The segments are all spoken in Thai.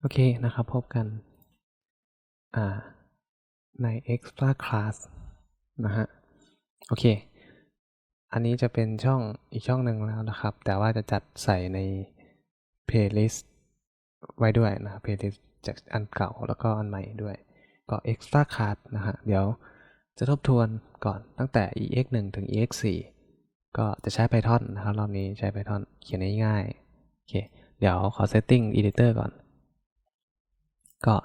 โอเคนะครับ พบกันอ่าใน extra class นะฮะ โอเค อันนี้จะเป็นช่องอีกช่องหนึ่งแล้วนะครับ แต่ว่าจะจัดใส่ใน playlist ไว้ด้วยนะ playlist จากอันเก่าแล้วก็อันใหม่ด้วย ก็ extra class นะฮะ เดี๋ยวจะทบทวนก่อนตั้งแต่ ex 1ถึง ex 4ก็จะใช้ Python นะครับ รอบนี้ใช้ Python เขียนง่ายๆโอเค เดี๋ยวขอ setting editor ก่อน ก็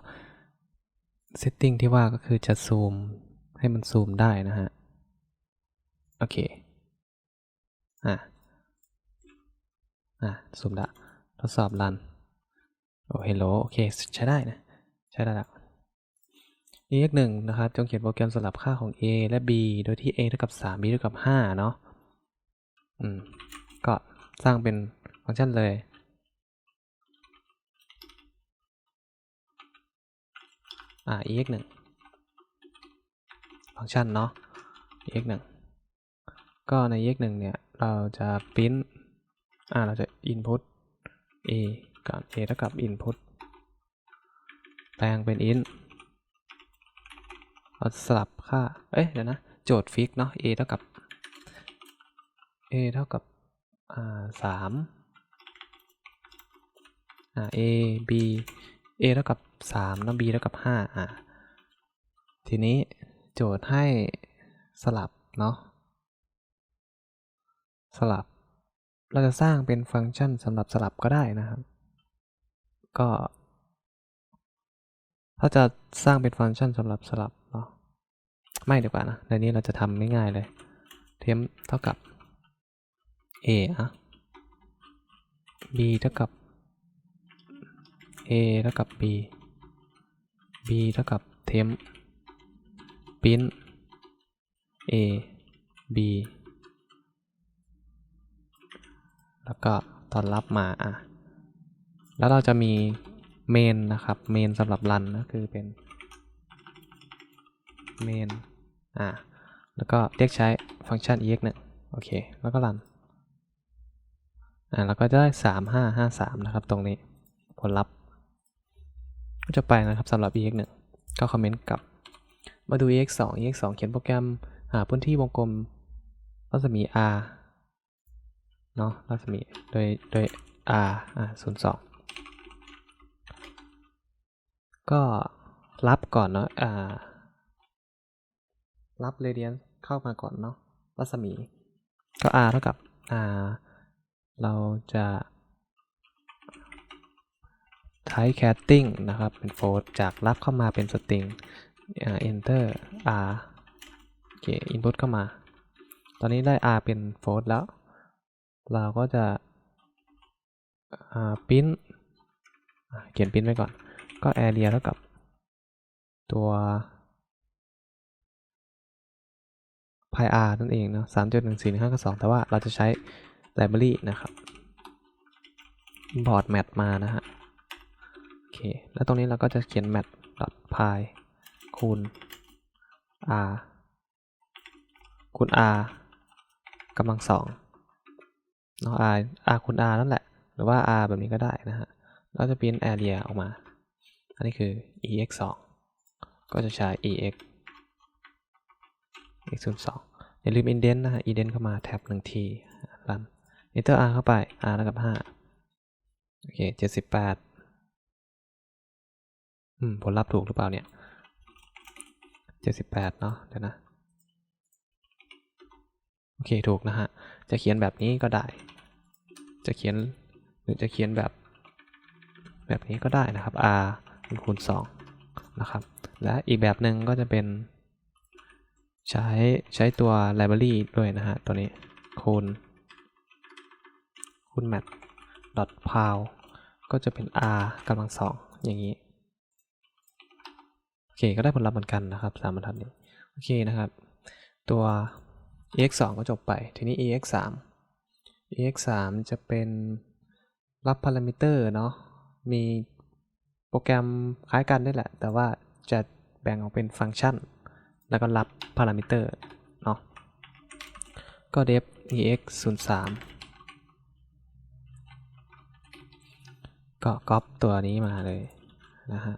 setting ที่ว่าก็คือจะซูมให้มันซูมได้นะฮะ โอเค อะ อะ ซูมละ ทดสอบรัน โอ้ hello โอเค ใช้ได้นะ ใช้ได้ล้ว ex 1นะครับ จงเขียนโปรแกรมสลับค่าของ a และ b โดยที่ a เท่ากับ 3 b เท่ากับ 5 เนาะ อืม ก็สร้างเป็นฟังก์ชันเลย อ่า ex 1ฟังก์ชันเนาะ ex 1ก็ใน ex 1เนี่ย เราจะ print อ่า เราจะ input a ก่อน a เท่ากับ input แปลงเป็น int เราสลับค่า เอ้ยเดี๋ยวนะ โจทย์ฟิกเนาะ a เท่ากับ a เท่ากับ อ่าสามอ่า a b a เท่ากับ สามแล้ว b เท่ากับห้าอ่าทีนี้โจทย์ให้สลับ เนาะ สลับ เราจะสร้างเป็นฟังก์ชันสำหรับสลับก็ได้นะครับ ก็ ถ้าจะสร้างเป็นฟังก์ชันสำหรับสลับเนาะ ไม่ดีกว่านะ ในนี้เราจะทำง่ายๆเลย เทมเท่ากับ a อะ b เท่ากับ a เท่ากับ b b เท่ากับ temp print a b แล้วก็ตอนรับมาอะ แล้วเราจะมี main นะครับ main สำหรับรันก็คือเป็น main อะ แล้วก็เรียกใช้ฟังก์ชัน ex 1โอเค แล้วก็รัน อ่าเราก็จะได้ 3 5 5 3 นะครับ ตรงนี้ผลลัพธ์ ก็จะไปนะครับสำหรับ ex 1ก็คอมเมนต์กลับ มาดู ex 2 ex 2เขียนโปรแกรมหาพื้นที่วงกลมรัศมี r เนาะรัศมีโดยโดย r อ่า02ก็รับก่อนเนาะอ่ารับเรเดียนเข้ามาก่อนเนาะรัศมี ก็ r เท่ากับ r เราจะ ใช้ casting นะครับ เป็น float จากรับเข้ามาเป็น string enter r โอเค input เข้ามา ตอนนี้ได้ r เป็น float แล้ว เราก็จะ print เขียน print ไว้ก่อน ก็ area เท่ากับตัว pi r นั่นเองเนาะ3 1 1 4 1 5 2แต่ว่าเราจะใช้ library นะครับ import mat มานะฮะ เค แล้วตรงนี้เราก็จะเขียน mat py คูณ r คูณ r กำลังสองเนาะ r r คูณ r นั่นแหละ หรือว่า r แบบนี้ก็ได้นะฮะเราจะพิมพ์ area ออกมา อันนี้คือ ex 2ก็จะใช้ ex x 0 2อย่าลืม indent นะฮะ indent เข้ามาแท็บหนึ่งทีรัน enter r เข้าไป r แล้วกับ5โอเค78 ผลลัพธ์ถูกหรือเปล่าเนี่ย78เนาะเดี๋ยวนะ โอเคถูกนะฮะ จะเขียนแบบนี้ก็ได้ จะเขียนหรือจะเขียนแบบ แบบนี้ก็ได้นะครับ r คูณ2นะครับ และอีกแบบหนึ่งก็จะเป็นใช้ใช้ตัว library ด้วยนะฮะ ตัวนี้คูณคูณ mat dot pow ก็จะเป็น r กำลังสองอย่างนี้ อเค ก็ได้ผลลัพธ์เหมือนกันนะครับสามบรรทัดนี้ โอเคนะครับ ตัว ex 2ก็จบไป ทีนี้ ex 3 ex 3จะเป็นรับพารามิเตอร์เนาะ มีโปรแกรมคล้ายกันได้แหละ แต่ว่าจะแบ่งออกเป็นฟังก์ชัน แล้วก็รับพารามิเตอร์เนาะ ก็ def ex 0 3ก็ก๊อปตัวนี้มาเลยนะฮะ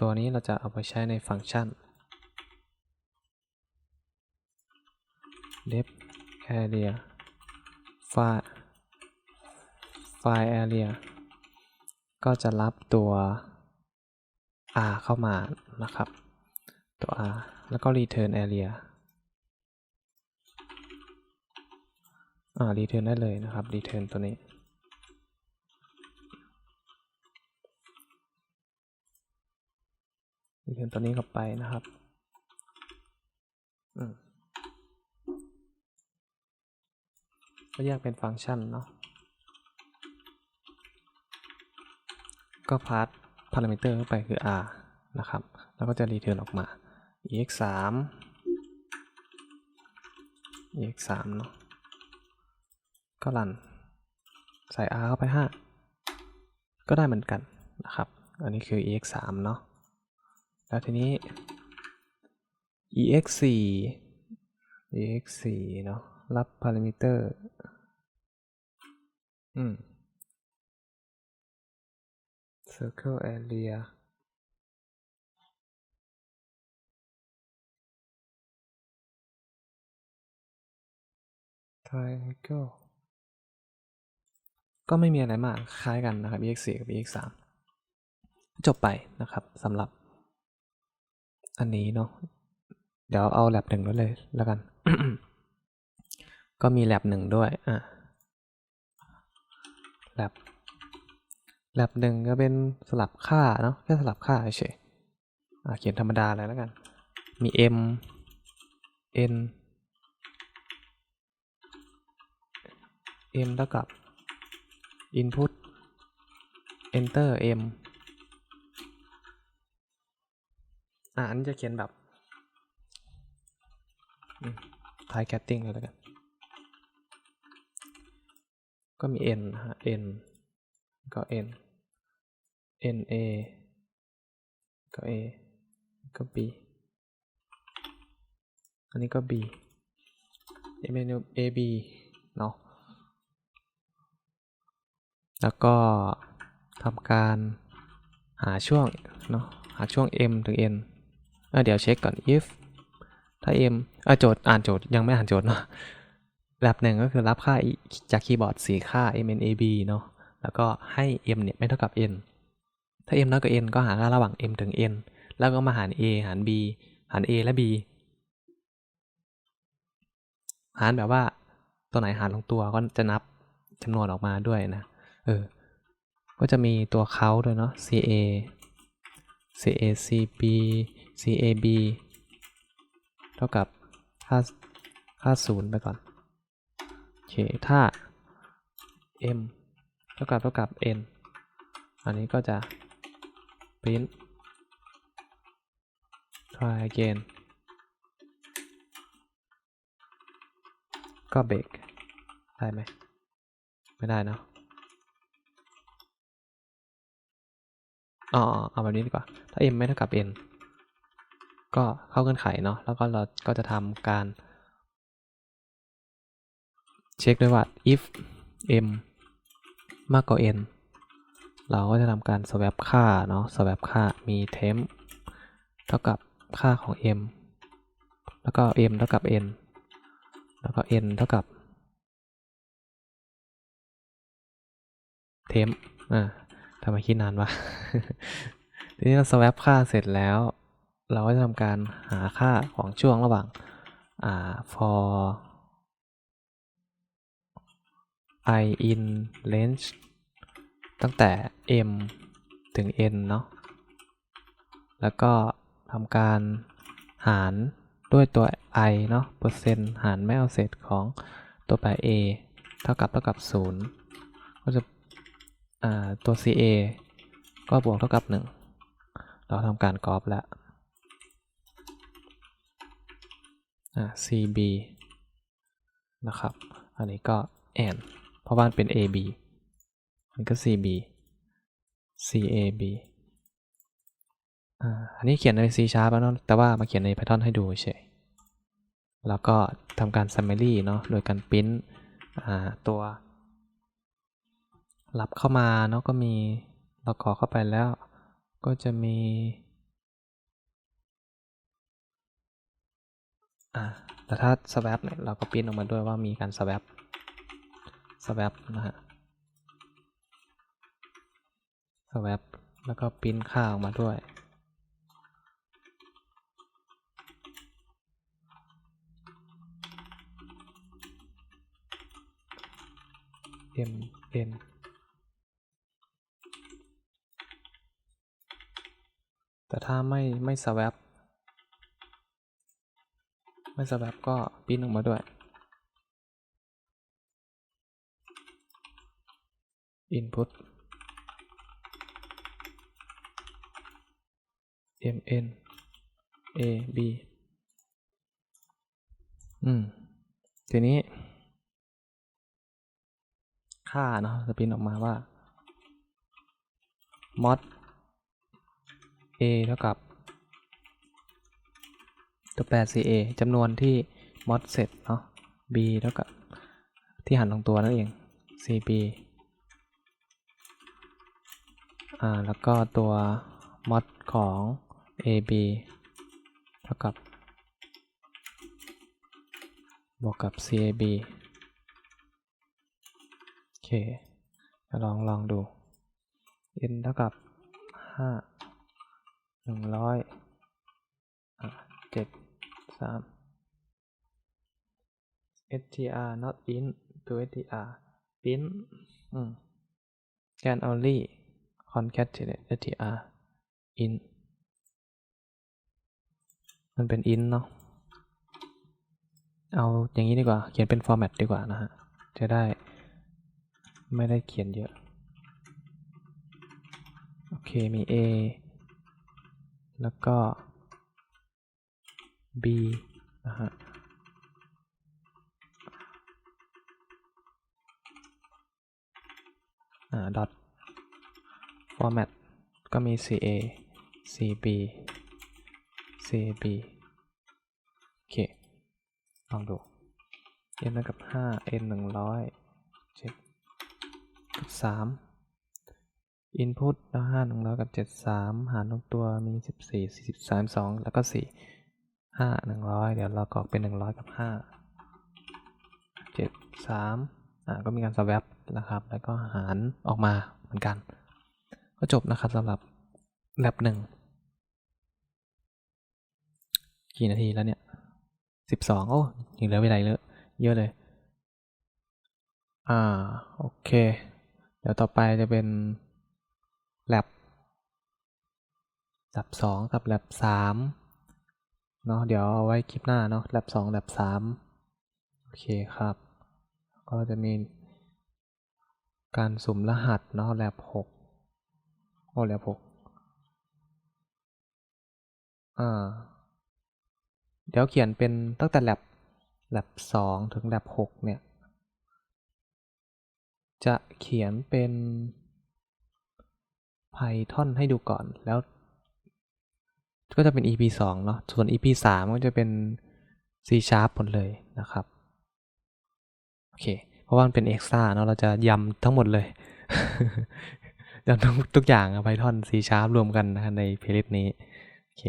ตัวนี้เราจะเอาไปใช้ในฟังก์ชัน deep area file file area ก็จะรับตัว r เข้ามานะครับ ตัว r แล้วก็ return area อ่า return ได้เลยนะครับ return ตัวนี้ return ตัวนี้กลับไปนะครับอืมก็แยกเป็นฟังก์ชันเนาะ ก็พาร์ทพารามิเตอร์เข้าไปคือ r นะครับ แล้วก็จะ return ออกมา ex 3 ex 3เนาะ ก็รัน ใส่ r เข้าไป 5 ก็ได้เหมือนกันนะครับ อันนี้คือ ex 3เนาะ แล้วทีนี้ ex 4 ex 4 เนาะรับพารามิเตอร์ อืม circle area ท r i a n g l e ก็ไม่มีอะไรมากคล้ายกันนะครับ ex 4 กับ ex 3 จบไปนะครับสำหรับ อันนี้เนาะเดี๋ยวเอาแ a บหนึ่งไว้เลยแล้วกัน ก็มีแ a บหนึ่งด้วยอะ lab lab หนึ่งก็เป็นสลับค่าเนาะแค่สลับค่าเฉยอะเขียนธรรมดาเลยแล้วกัน มี m n m เท่ากับ input enter m อะอันนี้จะเขียนแบบทายแคตติ้งเลยแล้วกัน ก็มี n นะฮะ n ก็ n n a ก็ a ก็ b อันนี้ก็ b m n a b เนาะ แล้วก็ทำการหาช่วงเนาะ หาช่วง m ถึง n เดี๋ยวเช็คก่อน if ถ้า m เออโจทย์อ่านโจทย์ยังไม่อ่านโจทย์เนาะแบบหนึ่งก็คือรับค่าจากคีย์บอร์ด 4 ค่า mnab เนาะแล้วก็ให้ m เนี่ยไม่เท่ากับ n ถ้า m น้อยกว่า n ก็หาค่าระหว่าง m ถึง n แล้วก็มาหาร a หาร b หาร a และ b หารแบบว่าตัวไหนหารลงตัวก็จะนับจำนวนออกมาด้วยนะ เออ ก็จะมีตัวเขาด้วยเนาะ ca ca cb cab เท่ากับค่าค่าศูนย์ไปก่อน โอเค ถ้า m เท่ากับเท่ากับ n อันนี้ก็จะ print try again ก็เบรกได้ไหม ไม่ได้เนาะอ๋อเอาแบบนี้ดีกว่า ถ้า m ไม่เท่ากับ n ก็เข้าเงื่อนไขเนาะแล้วก็เราก็จะทำการ เช็คด้วยว่า if m มากกว่า n เราก็จะทำการ swap ค่าเนาะ swap ค่ามี temp เท่ากับค่าของ m แล้วก็ m เท่ากับ n แล้วก็ n เท่ากับ temp อ่าทำไมคิดนานวะ ทีนี้เรา swap ค่าเสร็จแล้ว เราก็จะทำการหาค่าของช่วงระหว่างอ่า for i in range ตั้งแต่ m ถึง n เนาะ แล้วก็ทำการหารด้วยตัว i เนาะ เปอร์เซ็นต์หารไม่เอาเศษของตัวแปร a เท่ากับเท่ากับ 0 ก็จะตัว ca ก็บวกเท่ากับ 1 เราทำการกรอบแล้ว cb นะครับ อันนี้ก็ and เพราะว่าเป็น ab มันก็ cb cab อันนี้เขียนใน C sharp แล้วแต่ว่ามาเขียนใน Python ให้ดูเฉย แล้วก็ทำการ summary เนาะ โดยการ print ตัวรับเข้ามาเนาะก็มีเรากรอเข้าไปแล้ว ก็จะมี อ่าแต่ถ้า swap เนี่ยเราก็ปริ้นออกมาด้วยว่ามีการ swap swap นะฮะ swap แล้วก็ปริ้นค่าออกมาด้วย m n แต่ถ้าไม่ไม่ swap ไม่ swap ก็ปิ้นออกมาด้วย input mn a b อืม ทีนี้ ค่าเนาะจะปริ้นออกมาว่า mod a เท่ากับ ตัวแปร ca จำนวนที่ mod เสร็จเนาะ b เท่ากับที่หันลงตัวนั่นเอง cb อ่า แล้วก็ตัว mod ของ ab เท่ากับบวกกับ cab โอเคลองลองดู n เท่ากับห้าห นึ่งร้อยเจ็ดสาม str not in to str print อืม can only concatenate str in มันเป็น in เนาะเอาอย่างนี้ดีกว่า เขียนเป็น format ดีกว่านะฮะ จะได้ไม่ได้เขียนเยอะ โอเค มี a แล้วก็ b นะฮะอ่า dot format ก็มี ca cb cb โอเค ลองดู n เท่ากับห้า n หนึ่งร้อยเจ็ดสาม input แล้วห้าหนึ่งร้อยกับเจ็ดสามหารลงตัวมีสิบสี่สี่สิบสามสองแล้วก็สี่ ห้าหนึ่งร้อยเดี๋ยวเรากรอกเป็นหนึ่งร้อยกับห้าเจ็ดสามอ่าก็มีการ swap นะครับ แล้วก็หารออกมาเหมือนกัน ก็จบนะครับสำหรับ lab หนึ่งกี่นาทีแล้วเนี่ยสิบสองโอ้ยังเหลือเวลาเยอะเยอะเลย อ่า โอเค เดี๋ยวต่อไปจะเป็น lab lab สองกับ lab สาม เนาะเดี๋ยวเอาไว้คลิปหน้าเนาะ lab สอง lab สามโอเคครับ ก็จะมีการสุ่มรหัสเนาะ lab หกโอ้ lab หกอ่าเดี๋ยวเขียนเป็นตั้งแต่ lab lab สองถึง lab หกเนี่ย จะเขียนเป็น Python ให้ดูก่อนแล้ว ก็จะเป็น EP สองเนาะ ส่วน EP สามก็จะเป็น C Sharp หมดเลยนะครับ โอเค เพราะว่ามันเป็น Extra เนาะ เราจะยำทั้งหมดเลย ยำทุกทุกอย่าง Python C Sharp รวมกันนะในเพลย์ลิสต์นี้ โอเค